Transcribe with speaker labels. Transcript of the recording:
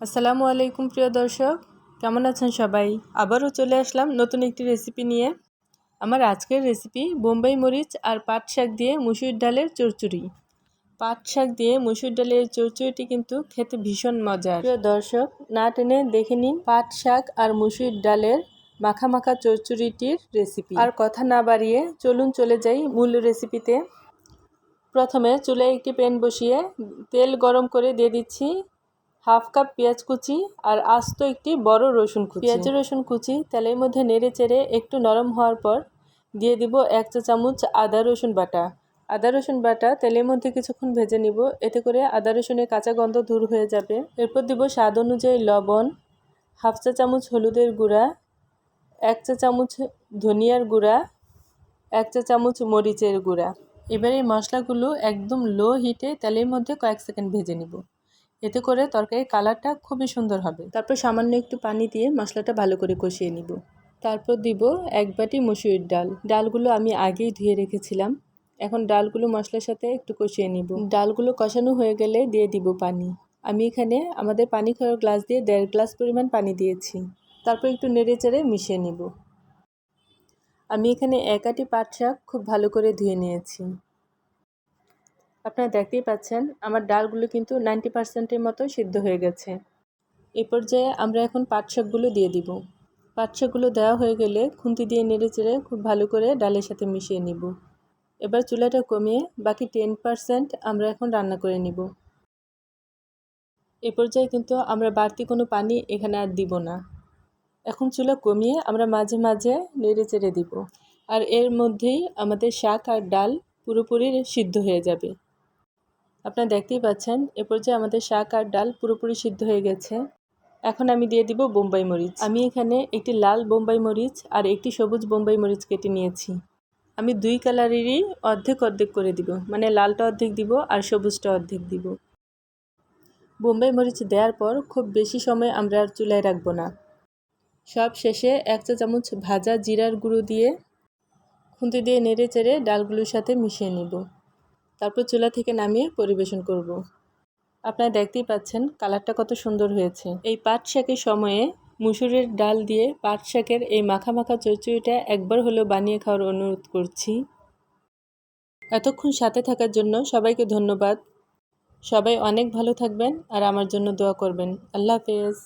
Speaker 1: আসসালামু আলাইকুম, প্রিয় দর্শক। কেমন আছেন সবাই? আবারও চলে আসলাম নতুন একটি রেসিপি নিয়ে। আমার আজকের রেসিপি বোম্বাই মরিচ আর পাট শাক দিয়ে মুসুর ডালের চচ্চড়ি পাট শাক দিয়ে মুসুর ডালের চচ্চড়িটি কিন্তু খেতে ভীষণ মজার। প্রিয় দর্শক, না টেনে দেখে নিন পাট শাক আর মুসুর ডালের মাখা মাখা চচ্চড়িটির রেসিপি আর কথা না বাড়িয়ে চলুন চলে যাই মূল রেসিপিতে প্রথমে চুলায় একটি প্যান বসিয়ে তেল গরম করে দিয়ে দিচ্ছি। হাফ কাপ পেঁয়াজ কুচি আর আস্ত একটি বড় রসুন কুচি। পেঁয়াজ রসুন কুচি তেলের মধ্যে নেড়ে চেড়ে একটু নরম হওয়ার পর দিয়ে দিব এক চা চামচ আদা রসুন বাটা। আদা রসুন বাটা তেলের মধ্যে কিছুক্ষণ ভেজে নিব, এতে করে আদা রসুনের কাঁচা গন্ধ দূর হয়ে যাবে। এরপর দিব স্বাদ অনুযায়ী লবণ, হাফ চা চামচ হলুদের গুঁড়া, এক চা চামচ ধনিয়ার গুঁড়া, এক চা চামচ মরিচের গুঁড়া। এবার এই মশলাগুলো একদম লো হিটে তেলের মধ্যে কয়েক সেকেন্ড ভেজে নিব। এতে করে তরকারির কালারটা খুবই সুন্দর হবে। তারপর সামান্য একটু পানি দিয়ে মশলাটা ভালো করে কষিয়ে নিব। তারপর দিব এক বাটি মুসুরির ডাল। ডালগুলো আমি আগেই ধুয়ে রেখেছিলাম। এখন ডালগুলো মশলার সাথে একটু কষিয়ে নিব। ডালগুলো কষানো হয়ে গেলে দিয়ে দিব পানি। আমি এখানে আমাদের পানি খাওয়ার গ্লাস দিয়ে দেড় গ্লাস পরিমাণ পানি দিয়েছি। তারপর একটু নেড়ে চেড়ে মিশিয়ে নিব। আমি এখানে এক আটি পাট শাক খুব ভালো করে ধুয়ে নিয়েছি। আপনারা দেখতেই পাচ্ছেন, আমার ডালগুলো কিন্তু নাইনটি পার্সেন্টের মতো সিদ্ধ হয়ে গেছে। এ পর্যায়ে আমরা এখন পাট শাকগুলো দিয়ে দিব। পাট শাকগুলো দেওয়া হয়ে গেলে খুন্তি দিয়ে নেড়ে চেড়ে খুব ভালো করে ডালের সাথে মিশিয়ে নিব। এবার চুলাটা কমিয়ে বাকি টেন পার্সেন্ট আমরা এখন রান্না করে নিব। এ পর্যায়ে কিন্তু আমরা বাড়তি কোনো পানি এখানে আর দিব না। এখন চুলা কমিয়ে আমরা মাঝে মাঝে নেড়ে চেড়ে দিব। আর এর মধ্যেই আমাদের শাক আর ডাল পুরোপুরি সিদ্ধ হয়ে যাবে। আপনারা দেখতেই পাচ্ছেন, এ পর্যায়ে আমাদের শাক আর ডাল পুরোপুরি সিদ্ধ হয়ে গেছে। এখন আমি দিয়ে দিব বোম্বাই মরিচ। আমি এখানে একটি লাল বোম্বাই মরিচ আর একটি সবুজ বোম্বাই মরিচ কেটে নিয়েছি। আমি দুই কালারেরই অর্ধেক অর্ধেক করে দিব মানে লালটা অর্ধেক দিব আর সবুজটা অর্ধেক দিব। বোম্বাই মরিচ দেওয়ার পর খুব বেশি সময় আমরা আর চুলায় রাখব না। সব শেষে এক চা চামচ ভাজা জিরার গুঁড়ো দিয়ে খুন্তি দিয়ে নেড়ে চেড়ে ডালগুলোর সাথে মিশিয়ে নিব। তারপর চুলা থেকে নামিয়ে পরিবেশন করব। আপনারা দেখতেই পাচ্ছেন কালারটা কত সুন্দর হয়েছে। এই পাট শাকের সময়ে মুসুরের ডাল দিয়ে পাট শাকের এই মাখা মাখা চচড়িটা একবার হলেও বানিয়ে খাওয়ার অনুরোধ করছি। এতক্ষণ সাথে থাকার জন্য সবাইকে ধন্যবাদ। সবাই অনেক ভালো থাকবেন আর আমার জন্য দোয়া করবেন। আল্লাহ হাফেজ।